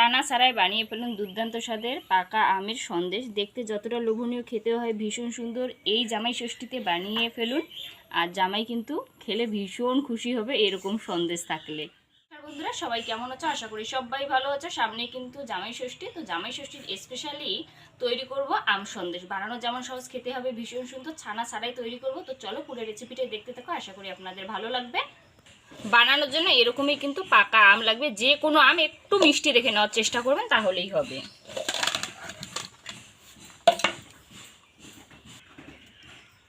ছানা ছাড়াই বানিয়ে ফেলুন দুর্দান্ত স্বাদের পাকা আমের সন্দেশ। দেখতে যতটা লোভনীয় খেতে হয় ভীষণ সুন্দর। এই জামাই ষষ্ঠীতে বানিয়ে ফেলুন। আর জামাই কিন্তু খেলে ভীষণ খুশি হবে এরকম সন্দেশ থাকলে। বন্ধুরা, সবাই কেমন আছো? আশা করি সবাই ভালো আছো। সামনে কিন্তু জামাই ষষ্ঠী। তো জামাই ষষ্ঠীর স্পেশালি তৈরি করব আম সন্দেশ। বানানো যেমন সহজ, খেতে হবে ভীষণ সুন্দর। ছানা ছাড়াই তৈরি করব। তো চলো পুরো রেসিপিটা দেখতে থাকো। আশা করি আপনাদের ভালো লাগবে। বানানোর জন্য এরকমই কিন্তু পাকা আম লাগবে। যে কোনো আম একটু মিষ্টি রেখে নেওয়ার চেষ্টা করবেন, তাহলেই হবে।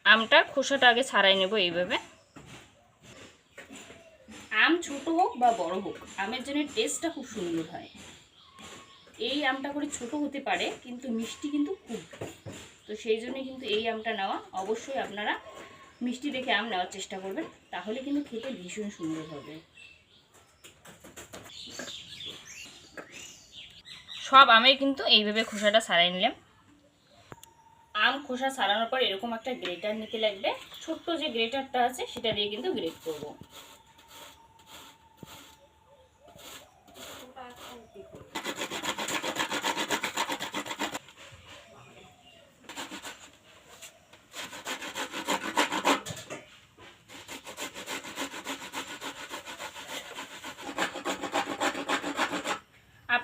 আমটা খোসাটা আগে ছাড়াই নেব এইভাবে। আম ছোট হোক বা বড় হোক, আমের জন্য টেস্টটা খুব সুন্দর হয়। এই আমটা করে ছোট হতে পারে, কিন্তু মিষ্টি কিন্তু খুব। তো সেই জন্য কিন্তু এই আমটা নেওয়া অবশ্যই আপনারা মিষ্টি দেখে আম নেওয়ার চেষ্টা করবেন, তাহলে কিন্তু খেতে ভীষণ সুন্দর হবে। সব আমের কিন্তু এইভাবে খোসাটা সারাই নিলাম। আম খোসা সারানোর পর এরকম একটা গ্রেটার নিতে লাগবে। ছোট্ট যে গ্রেটারটা আছে, সেটা দিয়ে কিন্তু গ্রেট করব।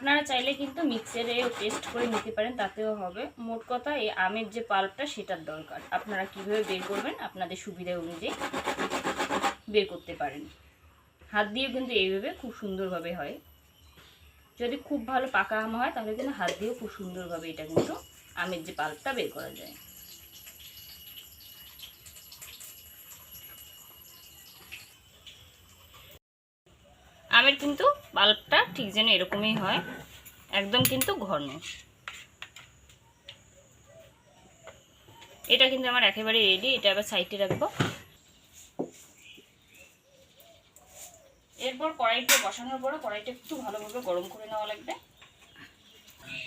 আপনারা চাইলে কিন্তু মিক্সারে টেস্ট করে নিতে পারেন, তাতেও হবে। মোট কথা এই আমের যে পাল্পটা, সেটার দরকার। আপনারা কীভাবে বের করবেন, আপনাদের সুবিধা অনুযায়ী বের করতে পারেন। হাত দিয়ে কিন্তু এইভাবে খুব সুন্দরভাবে হয়। যদি খুব ভালো পাকা আম হয়, তাহলে কিন্তু হাত দিয়েও খুব সুন্দরভাবে এটা কিন্তু আমের যে পাল্পটা বের করা যায়। আমের কিন্তু বাল্বটা ঠিক যেন এরকমই হয়। একদম কিন্তু ঘন। এটা কিন্তু আমার একেবারে রেডি এটা আবার সাইডে রাখব। এরপর কড়াইটা বসানোর পরে কড়াইটা একটু ভালোভাবে গরম করে নেওয়া লাগবে।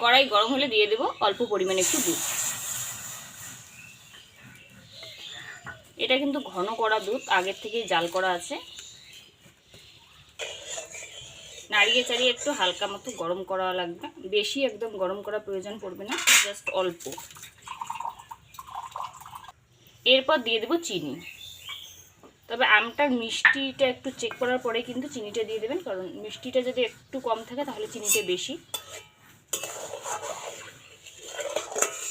কড়াই গরম হলে দিয়ে দেবো অল্প পরিমাণে একটু দুধ। এটা কিন্তু ঘন করা দুধ, আগের থেকেই জাল করা আছে। নাড়িয়ে চাড়িয়ে একটু হালকা মতো গরম করা লাগবে। বেশি একদম গরম করা প্রয়োজন পড়বে না জাস্ট অল্প। এরপর দিয়ে দেবো চিনি। তবে আমটার মিষ্টিটা একটু চেক করার পরে কিন্তু চিনিটা দিয়ে দেবেন, কারণ মিষ্টিটা যদি একটু কম থাকে তাহলে চিনিটা বেশি।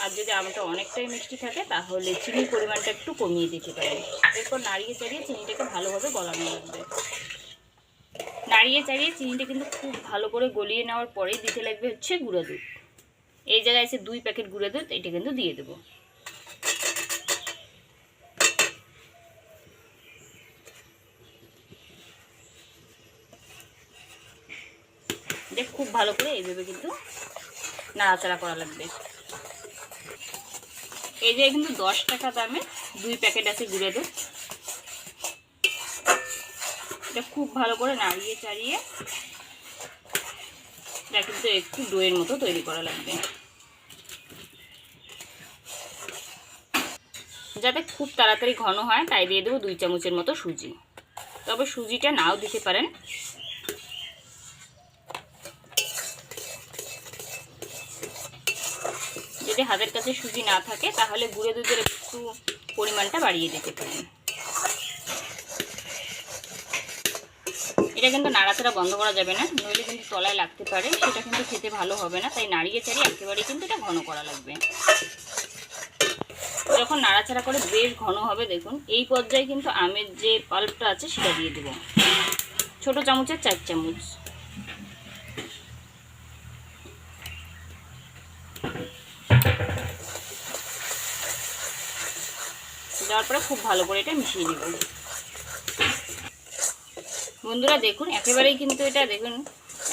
আর যদি আমটা অনেকটাই মিষ্টি থাকে তাহলে চিনির পরিমাণটা একটু কমিয়ে দিতে পারেন। এরপর নাড়িয়ে চাড়িয়ে চিনিটাকে ভালোভাবে গলানো লাগবে। নাড়িয়ে চাড়িয়ে চিনিটা কিন্তু খুব ভালো করে গলিয়ে নেওয়ার পরেই দিতে লাগবে হচ্ছে গুঁড়ো দুধ। এই জায়গায় এসে দুই প্যাকেট গুঁড়ো দুধ, এটা কিন্তু দিয়ে দেবো। দেখ, খুব ভালো করে এইভাবে কিন্তু নাড়াচাড়া করা লাগবে। এই যে কিন্তু দশ টাকা দামে দুই প্যাকেট আছে গুঁড়ো দুধ। এটা খুব ভালো করে নাড়িয়ে চাড়িয়ে এটা কিন্তু একটু ডোয়ের মতো তৈরি করা লাগবে। যাতে খুব তাড়াতাড়ি ঘন হয়, তাই দিয়ে দেবো দুই চামচের মতো সুজি। তবে সুজিটা নাও দিতে পারেন। যদি হাতের কাছে সুজি না থাকে, তাহলে গুঁড়ো দুধের একটু পরিমাণটা বাড়িয়ে দিতে পারেন। এটা কিন্তু নাড়াচাড়া বন্ধ করা যাবে না, নইলে কিন্তু তলায় লাগতে পারে, সেটা কিন্তু খেতে ভালো হবে না, তাই নাড়িয়ে চাড়িয়ে একেবারেই কিন্তু এটা ঘন করা লাগবে। যখন নাড়াচাড়া করে বেশ ঘন হবে, দেখুন, এই পর্যায়ে কিন্তু আমের যে পাল্পটা আছে, সেটা দিয়ে দেবো। ছোট চামচের চার চামচ। দেওয়ার পরে খুব ভালো করে এটা মিশিয়ে নেব। বন্ধুরা দেখুন, একেবারেই কিন্তু এটা দেখুন,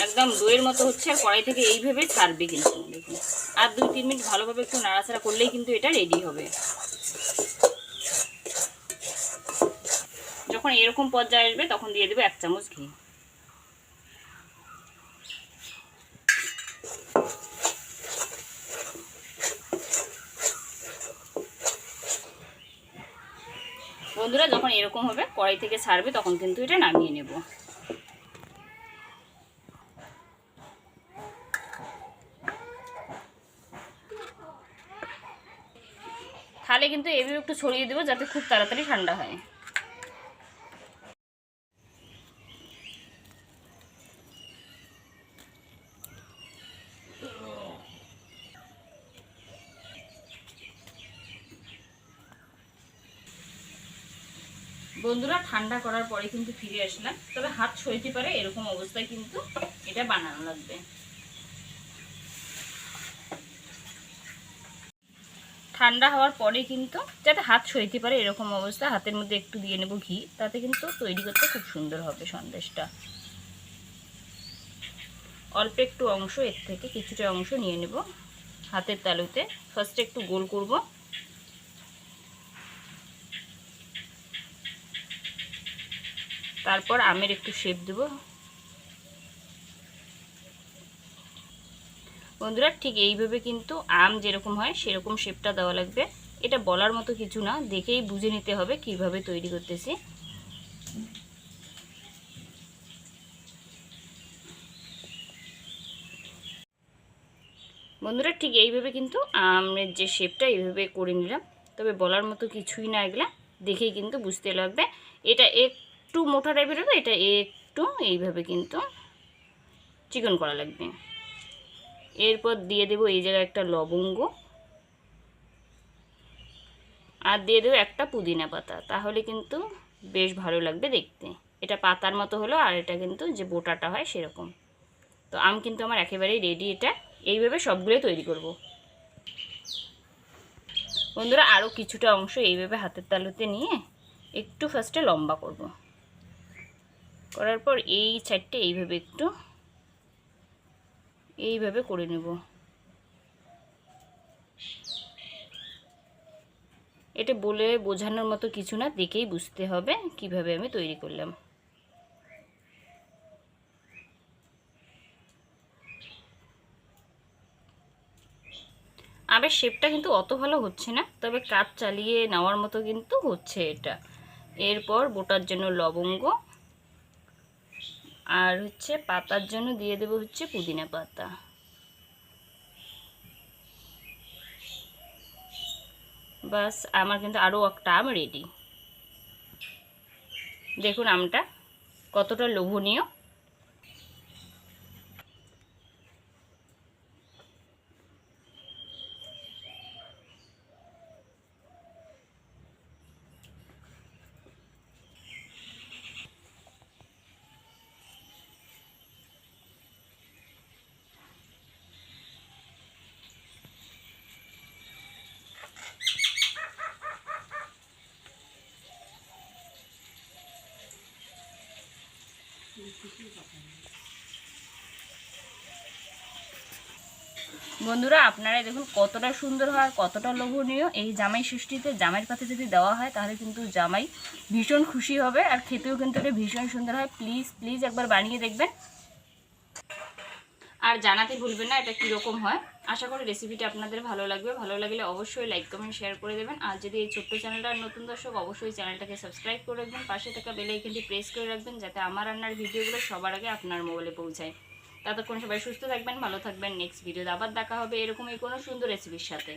একদম দইয়ের মতো হচ্ছে, আর কড়াই থেকে এইভাবে ছাড়বে কিন্তু, দেখুন। আর দুই তিন মিনিট ভালোভাবে একটু নাড়াচাড়া করলেই কিন্তু এটা রেডি হবে। যখন এরকম পর্যায়ে আসবে, তখন দিয়ে দেবো এক চামচ ঘি। বন্ধুরা, যখন এরকম হবে, কড়াই থেকে ছাড়বে, তখন কিন্তু এটা নামিয়ে নেব। থালে কিন্তু এভাবে একটু ছড়িয়ে দেবো, যাতে খুব তাড়াতাড়ি ঠান্ডা হয়। বন্ধুরা, ঠান্ডা করার পরে কিন্তু ফিরে আসলাম। তবে হাত সইতে পারে, এরকম অবস্থায় কিন্তু এটা বানানো লাগবে। ঠান্ডা হওয়ার পরে কিন্তু যাতে হাত সইতে পারে, এরকম অবস্থা। হাতের মধ্যে একটু দিয়ে নেব ঘি, তাতে কিন্তু তৈরি করতে খুব সুন্দর হবে সন্দেশটা। অল্প একটু অংশ, এর থেকে কিছুটা অংশ নিয়ে নেব হাতের তালুতে। ফার্স্টে একটু গোল করব। তারপর আমের একটু শেপ দেব। বন্ধুরা, ঠিক এইভাবে কিন্তু আম যেরকম হয়, সেরকম শেপটা দেওয়া লাগবে। এটা বলার মতো কিছু না, দেখেই বুঝে নিতে হবে কীভাবে তৈরি করতেছি। বন্ধুরা, ঠিক এইভাবে কিন্তু আমের যে শেপটা এইভাবে করে নিলাম। তবে বলার মতো কিছুই না এগুলা, দেখেই কিন্তু বুঝতে লাগবে। এটা একটু মোটা টাইপের হবে, এটা একটু এইভাবে কিন্তু চিকন করা লাগবে। এরপর দিয়ে দেবো এই জায়গায় একটা লবঙ্গ। আর দিয়ে দেবো একটা পুদিনা পাতা, তাহলে কিন্তু বেশ ভালো লাগবে দেখতে। এটা পাতার মতো হলো আর এটা কিন্তু যে বোটাটা হয় সেরকম। তো আম কিন্তু আমার একেবারেই রেডি এটা এইভাবে সবগুলোই তৈরি করব। বন্ধুরা আরও কিছুটা অংশ এইভাবে হাতের তালুতে নিয়ে একটু ফার্স্টে লম্বা করব। করার পর এই সাইডটা এইভাবে একটু এইভাবে করে নেব। এটা বলে বোঝানোর মতো কিছু না, দেখেই বুঝতে হবে কীভাবে আমি তৈরি করলাম। আমের শেপটা কিন্তু অত ভালো হচ্ছে না, তবে কাজ চালিয়ে নেওয়ার মতো কিন্তু হচ্ছে এটা। এরপর বোটার জন্য লবঙ্গ আর হচ্ছে পাতার জন্য দিয়ে দেব হচ্ছে পুদিনা পাতা। বাস আমার কিন্তু আরও একটা আম রেডি দেখুন আমটা কতটা লোভনীয়। বন্ধুরা আপনারা দেখুন কতটা সুন্দর হয়, কতটা লোভনীয়। এই জামাই ষষ্ঠীতে জামাইয়ের পাতে যদি দেওয়া হয়, তাহলে কিন্তু জামাই ভীষণ খুশি হবে আর খেতেও কিন্তু এটা ভীষণ সুন্দর হয়। প্লিজ প্লিজ একবার বানিয়ে দেখবেন। আর জানাতে ভুলবেন না, এটা কীরকম হয়। আশা করি রেসিপিটা আপনাদের ভালো লাগবে। ভালো লাগলে অবশ্যই লাইক কমেন্ট শেয়ার করে দেবেন। আর যদি এই ছোট্ট চ্যানেলটা নতুন দর্শক, অবশ্যই চ্যানেলটাকে সাবস্ক্রাইব করে রাখবেন। পাশে থাকা বেল আইকনটি প্রেস করে রাখবেন, যাতে আমার রান্নার ভিডিওগুলো সবার আগে আপনার মোবাইলে পৌঁছায়। ততক্ষণ সবাই সুস্থ থাকবেন, ভালো থাকবেন। নেক্সট ভিডিওতে আবার দেখা হবে। এরকমই কোনো সুন্দর রেসিপির সাথে।